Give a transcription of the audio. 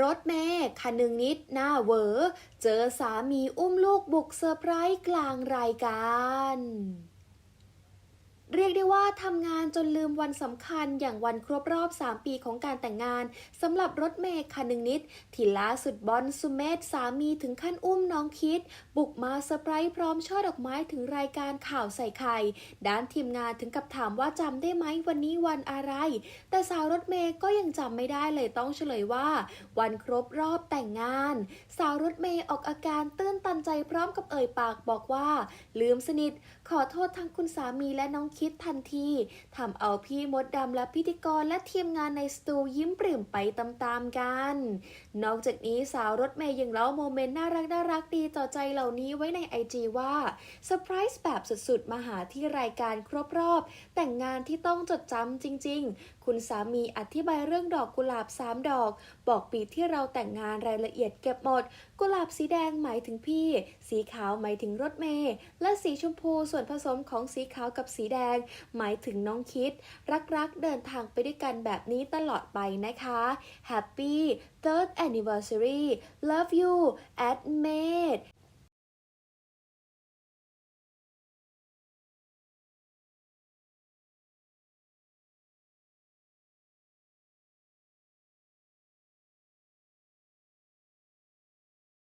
รถเมย์คันหนึ่งนิดหน้าเวอ เจอสามีอุ้มลูกบุกเซอร์ไพรส์กลางรายการาทำงานจนลืมวันสำคัญอย่างวันครบรอบ 3 ปีของการแต่งงานสำหรับรถเมย์คันหนึ่งนิด ที่ล่าสุดบอลสุเมธสามีถึงขั้นอุ้มน้องคิด บุกมาเซอร์ไพรส์พร้อมช่อดอกไม้ถึงรายการข่าวใส่ไข่ ด้านทีมงานถึงกับถามว่าจำได้ไหมวันนี้วันอะไร แต่สาวรถเมย์ก็ยังจำไม่ได้เลยต้องเฉลยว่า วันครบรอบแต่งงาน สาวรถเมย์ออกอาการตื้นตันใจพร้อมกับเอ่ยปากบอกว่า ลืมสนิท ขอโทษทั้งคุณสามีและน้องคิดทันทีทำเอาพี่มดดำและพิธีกรและทีมงานในสตูยิ้มปริ่มไปตามๆกัน นอกจากนี้สาวรถเมย์ยังเล่าโมเมนต์น่ารักน่ารักดีต่อใจเหล่านี้ไว้ในไอจีว่าเซอร์ไพรส์แบบสุดๆ มาหาที่รายการครบรอบ แต่งงานที่ต้องจดจำจริง ๆ คุณสามีอธิบายเรื่องดอกกุหลาบ 3 ดอก บอกปีที่เราแต่งงานรายละเอียดเก็บหมด กุหลาบสีแดงหมายถึงพี่ สีขาวหมายถึงรถเมย์และสีชมพูส่วนผสมของสีขาวกับสีแดง หมายถึงน้องคิด รักๆเดินทางไปด้วยกันแบบนี้ตลอดไปนะคะ Happy third anniversary love you at mate